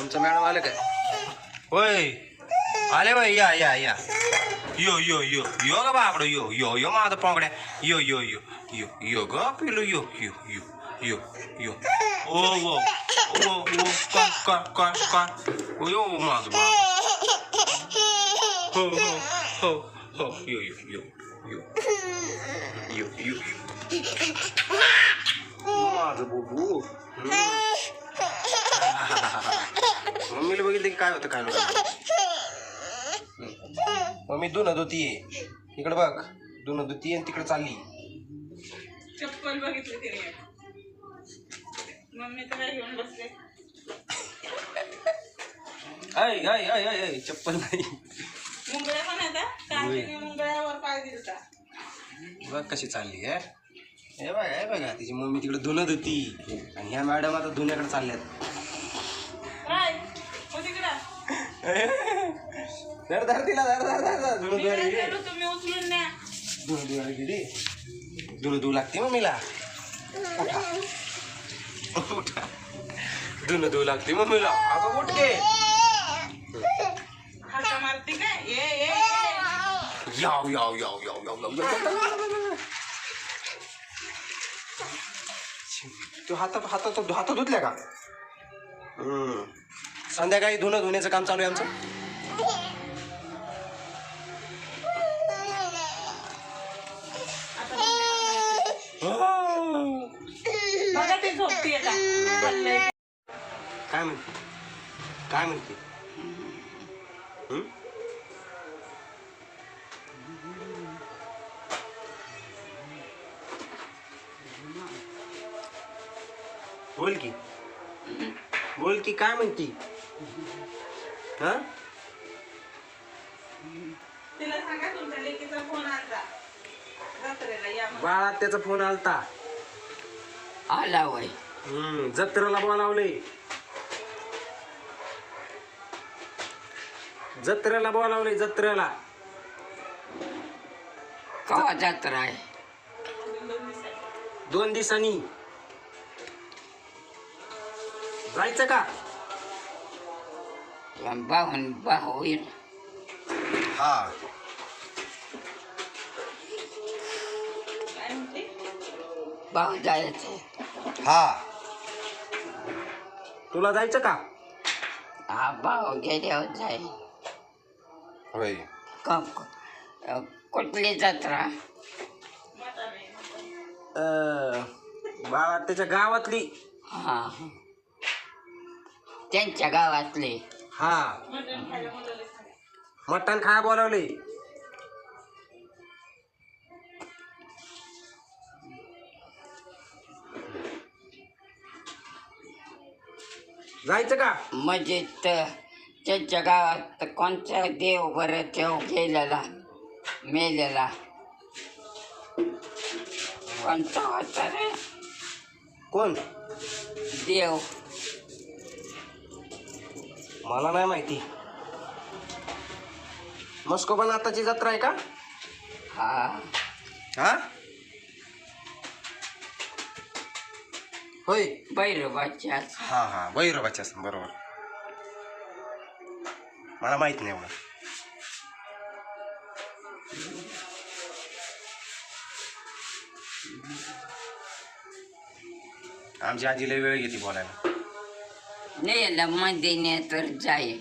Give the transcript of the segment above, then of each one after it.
आमचं मॅडम आलं काय होय आले बाई या या या यो यो यो यो ग बापड यो यो यो माझा पोंगड्या यो यो यो यो यो ग पिलू यो यो यो यो यो ओ ओ ओ ओ का का का का ओ यो माझं बाप हो हो हो हो यो यो यो यो यो यो माझं बुबू मम्मीला बघितलं की काय होतं काय नव्हतं मम्मी धुणं धुतीये इकडे बघ धुणं धुतीये आणि तिकडे चालली. चप्पल बघितली तिने. मम्मी तर घेऊन बसले? आय आय आय आय आय चप्पल नाही. मुंगळ्या पण काकीने मुंगळ्यावर पाय दिलता. बघ कशी चालली आहे हे बघा हे बघा तिची मम्मी तिकडे धुणं धुती. आणि ह्या मॅडम आता धुण्याकडे चालल्यात काय हो तिकडं धर धर तिला धर धर धर धर. काय धुवायला गेली तुम्ही उचलून न्या. गेली लागते मम्मीला. उठा. उठा. धुणं धुवू लागते मम्मीला. अगं उठ के हाका मारते काय? ये ये ये. याव याव याव याव याव याव याव. तू हात हातात हातात धुतल्या का? हम्म. संध्याकाळी धुणं धुण्याचं काम चालू आहे आमचं. बघा ती झोपतीये का? पडलंय. काय म्हणते? काय म्हणते? हम्म? बोल की. बोल की काय म्हणती? हा? तिला सांगा तुमच्या लेकीचा फोन आलता. जत्रेला या म्हणून. बाळात त्याचा फोन आलता. आला वय. हम्म जत्रेला बोलावले जत्रेला बोलावले जत्रेला. कवा जत्रा आहे. दोन दिवसांनी. जायचं का? बाहून बाहू होईल हा बाहू जायचं हा तुला जायचं का हा बाहू गेल्यावर जाईल होय क- क- कुठली जत्रा बाळा त्याच्या गावातली हा त्यांच्या गावातले हा. मटण. मटण खाया बोलावले जायचं का? म्हणजे त- त्यांच्या गावात कोणता देव बरं देव गेलेला मेलेला? कोणता होता रे? कोण? देव. मला नाही माहिती. मस्कोबा नाताची जत्रा आहे का? हा. हा? होय. भैरवाच्या. हा हा. भैरवाच्या बरोबर. मला माहीत नाही एवढं. आमची आजी लय वेळ घेते बोलायला. नेला तर जाय.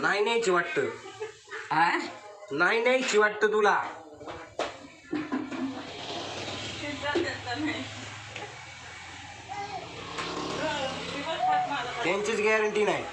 नाही न्यायची वाटतं. हा नाही न्यायची वाटतं तुला. त्यांचीच गॅरंटी नाही.